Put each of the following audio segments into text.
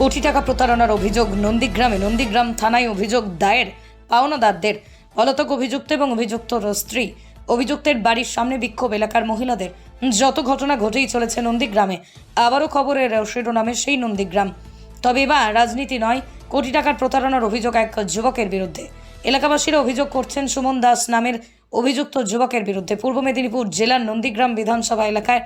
কোটি টাকা প্রতারণার অভিযোগ নন্দীগ্রামে। নন্দীগ্রাম থানায় অভিযোগ দায়ের পাওনাদারদের। পলাতক অভিযুক্ত এবং অভিযুক্তর স্ত্রী। অভিযুক্তের বাড়ির সামনে বিক্ষোভ এলাকার মহিলাদের। যত ঘটনা ঘটেই চলেছে নন্দীগ্রামে, আবারও খবরের শিরোনামে সেই নন্দীগ্রাম। তবে এবার রাজনীতি নয়, কোটি টাকার প্রতারণার অভিযোগ এক যুবকের বিরুদ্ধে। এলাকাবাসীরা অভিযোগ করছেন, সুমন দাস নামের অভিযুক্ত যুবকের বিরুদ্ধে। পূর্ব মেদিনীপুর জেলার নন্দীগ্রাম বিধানসভা এলাকায়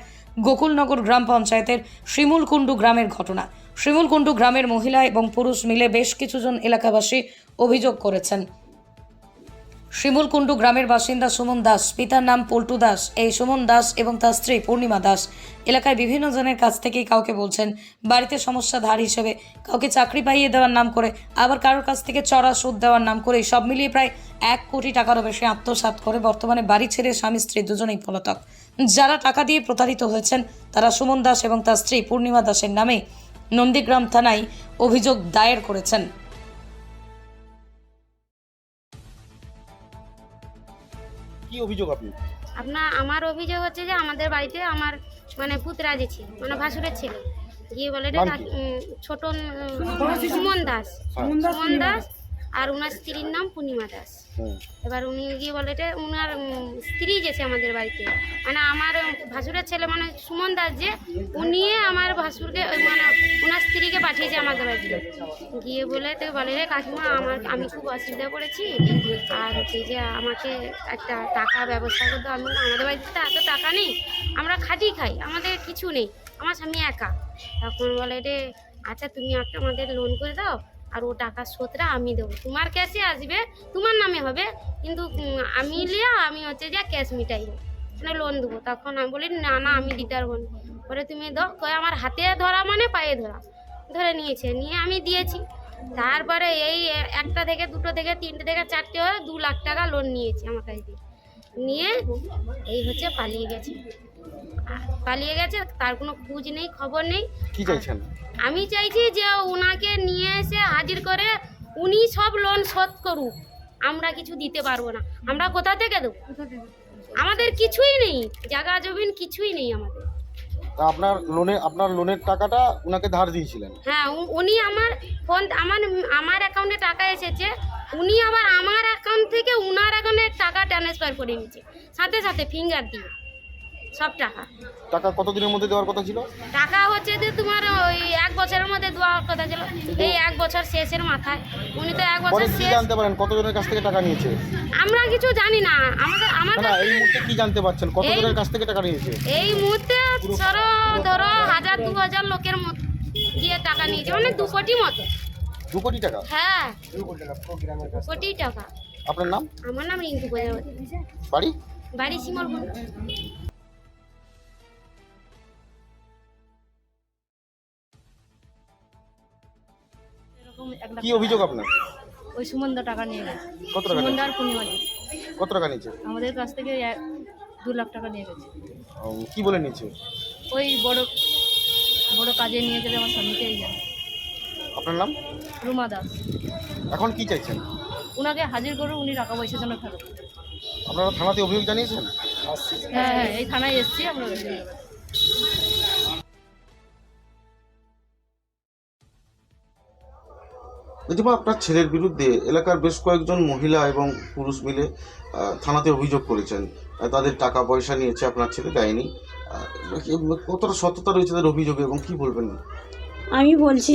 গোকুলনগর গ্রাম পঞ্চায়েতের শিমুলকুণ্ডু গ্রামের ঘটনা। শিমুলকুণ্ডু গ্রামের মহিলা এবং পুরুষ মিলে বেশ কিছুজন এলাকাবাসী অভিযোগ করেছেন। শিমুলকুণ্ডু গ্রামের বাসিন্দা সুমন দাস, পিতার নাম পল্টু দাস, এই সুমন দাস এবং তার স্ত্রী পূর্ণিমা দাস এলাকায় বিভিন্ন জনের কাছ থেকেই কাউকে বলছেন, বাড়িতে সমস্যা ধার হিসেবে কাউকে চাকরি পাইয়ে দেওয়ার নাম করে, আবার কারোর কাছ থেকে চড়া সুদ দেওয়ার নাম করে সব মিলিয়ে প্রায় এক কোটি টাকারও বেশি আত্মসাৎ করে বর্তমানে বাড়ি ছেড়ে স্বামী স্ত্রী দুজনেই পলাতক। যারা টাকা দিয়ে প্রতারিত হয়েছেন, তারা সুমন দাস এবং তার স্ত্রী পূর্ণিমা দাসের নামে নন্দীগ্রাম থানায় অভিযোগ দায়ের করেছেন। কি অভিযোগ আপনি? আপনার আমার অভিযোগ হচ্ছে যে আমাদের বাড়িতে আমার মানে পুতরা যে ছিল মানে ভাসুরের ছেলে। গিয়ে বলে উম, ছোট উম, সুমন দাস। সুমন দাস। আর ওনার স্ত্রীর নাম পূর্ণিমা দাস। হুম। এবার উনি গিয়ে বলে ওনার উম, স্ত্রী গেছে আমাদের বাড়িতে। মানে আমার ভাসুরের ছেলে মানে সুমন দাস যে উনি আমার ভাসুরকে ওই মানে স্ত্রীকে পাঠিয়েছে আমাদের বাড়িতে গিয়ে বলে তো বলে, রে কাকিমা, আমার আমি খুব অসুবিধায় করেছি আর হচ্ছে যে আমাকে একটা টাকা ব্যবস্থা করতে। আমি আমাদের বাড়িতে তো এত টাকা নেই। আমরা খাটি খাই। আমাদের কিছু নেই। আমার স্বামী একা। তখন বলে, রে আচ্ছা তুমি একটা আমাদের লোন করে দাও। আর ও টাকা শোধটা আমি দেবো। তোমার ক্যাশে আসবে, তোমার নামে হবে। কিন্তু আমি লিয়া, আমি হচ্ছে যে ক্যাশ মিটাই। মানে লোন দেবো। তখন আমি বলি, না না, আমি দিতে পারব না পরে তুমি দাও। কয়, আমার হাতে ধরা মানে পায়ে ধরা। ধরে নিয়েছে নিয়ে আমি দিয়েছি। তারপরে এই একটা থেকে দুটো থেকে তিনটে থেকে চারটে হয়ে দু লাখ টাকা লোন নিয়েছি আমার কাছ থেকে নিয়ে এই হচ্ছে পালিয়ে গেছে। পালিয়ে গেছে তার কোনো খোঁজ নেই খবর নেই। কি চাইছেন? আমি চাইছি যে ওনাকে নিয়ে এসে হাজির করে উনি সব লোন শোধ করুক। আমরা কিছু দিতে পারব না। আমরা কোথা থেকে দেবো? আমাদের কিছুই নেই জায়গা জমিন কিছুই নেই আমাদের। আপনার লোনে আপনার লোনের টাকাটা উনাকে ধার দিয়েছিলেন? হ্যাঁ উনি আমার ফোন আমার আমার অ্যাকাউন্টে টাকা এসেছে, উনি আবার আমার অ্যাকাউন্ট থেকে উনার অ্যাকাউন্টে টাকা ট্রান্সফার করে নিয়েছে। সাথে সাথে ফিঙ্গার দিয়ে। সব টাকা। টাকা কতদিনের মধ্যে দেওয়ার কথা ছিল? টাকা হচ্ছে যে তোমার ওই এক বছরের মধ্যে দেওয়ার কথা ছিল। এই এক বছর শেষের মাথায়। উনি তো এক পরে বছর কি শেষ জানতে পারেন? কতজনের কাছ থেকে টাকা নিয়েছে? আমরা কিছু জানি না। আমাদের না আমাদের এই মুহূর্তে কি জানতে পারছেন? কতজনের কাছ থেকে টাকা নিয়েছে? এই মুহূর্তে ধরো ধরো হাজার দু হাজার লোকের মতো দিয়ে টাকা নিয়েছে। মানে দু কোটি মতো। দু কোটি টাকা? হ্যাঁ। কোটি টাকা আপনার নাম? আমার নাম রিঙ্কু প্রজাপতি। বাড়ি? বাড়ি শিমলগুন্ড এক লাখ কি অভিযোগ আপনার? ওই সুমনদা টাকা নিয়ে গেছে। কত টাকা নিয়েছে? আর পূর্ণিমাদি কত টাকা নিয়েছে? আমাদের কাছ থেকে এক- দু লাখ টাকা নিয়ে গেছে। উম, কি বলে নিয়েছে? ওই বড় বড় কাজে নিয়ে গেলে আমার স্বামীকে এই জানে। আপনার নাম? রুমা দাস। এখন কি চাইছেন? ওনাকে হাজির করে উনি টাকা পয়সা যেন ফেরত। আপনারা থানাতে অভিযোগ জানিয়েছেন? হ্যাঁ হ্যাঁ এই থানায় এসছি আমরা জানাতে। আপনার ছেলের বিরুদ্ধে এলাকার বেশ কয়েকজন মহিলা এবং পুরুষ মিলে থানাতে অভিযোগ করেছেন তাদের টাকা পয়সা নিয়েছে, আপনার ছেলে দেয়নি কতটা সত্যতা রয়েছে তাদের অভিযোগে এবং কি বলবেন আমি বলছি,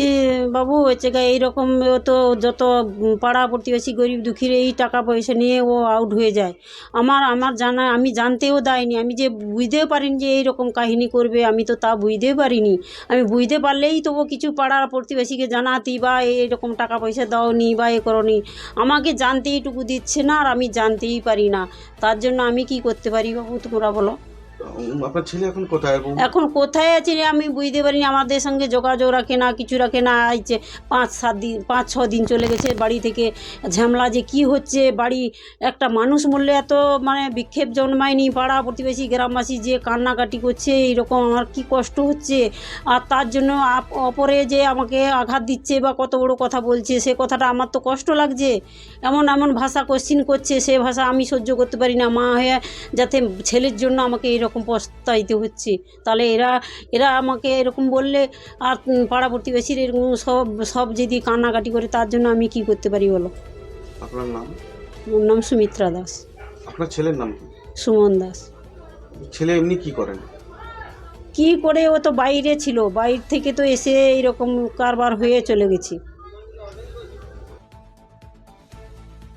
বাবু হচ্ছে গা এইরকম ও তো যত পাড়া প্রতিবেশী গরিব দুঃখীর এই টাকা পয়সা নিয়ে ও আউট হয়ে যায়। আমার আমার জানা, আমি জানতেও দেয়নি। আমি যে বুঝতেও পারিনি যে এইরকম কাহিনী করবে, আমি তো তা বুঝতেও পারিনি। আমি বুঝতে পারলেই তবু কিছু পাড়ার প্রতিবেশীকে জানাতি, বা এইরকম টাকা পয়সা দাওনি, বা এ করনি। আমাকে জানতেইটুকু দিচ্ছে না আর আমি জানতেই পারি না। তার জন্য আমি কি করতে পারি বাবু, তোমরা বলো। আপনার ছেলে এখন কোথায়? এখন কোথায় আছে রে? আমি বুঝতে পারিনি। আমাদের সঙ্গে যোগাযোগ রাখে না, কিছু রাখে না। আইছে পাঁচ, সাত দিন, পাঁচ, ছ দিন চলে গেছে বাড়ি থেকে। ঝামেলা যে কি হচ্ছে বাড়ি, একটা মানুষ মরলে এত মানে বিক্ষেপ জন্মায়নি। পাড়া প্রতিবেশী, গ্রামবাসী যে কান্নাকাটি করছে, এইরকম আমার কি কষ্ট হচ্ছে? আর তার জন্য অপরে যে আমাকে আঘাত দিচ্ছে বা কত বড় কথা বলছে, সে কথাটা আমার তো কষ্ট লাগছে। এমন এমন ভাষা কোশ্চিন করছে, সে ভাষা আমি সহ্য করতে পারি না। মা হয়ে যাতে ছেলের জন্য আমাকে এইরকম এইরকম পস্তাইতে হচ্ছে। তাহলে এরা এরা আমাকে এরকম বললে আর পাড়া প্রতিবেশীর এরকম সব সব যদি কান্নাকাটি করে তার জন্য আমি কি করতে পারি বলো? আপনার নাম? ওর নাম সুমিত্রা দাস। আপনার ছেলের নাম কি? সুমন দাস। ছেলে এমনি কি করেন? কি করে? ও তো বাইরে ছিল। বাইর থেকে তো এসে এইরকম কারবার হয়ে চলে গেছি।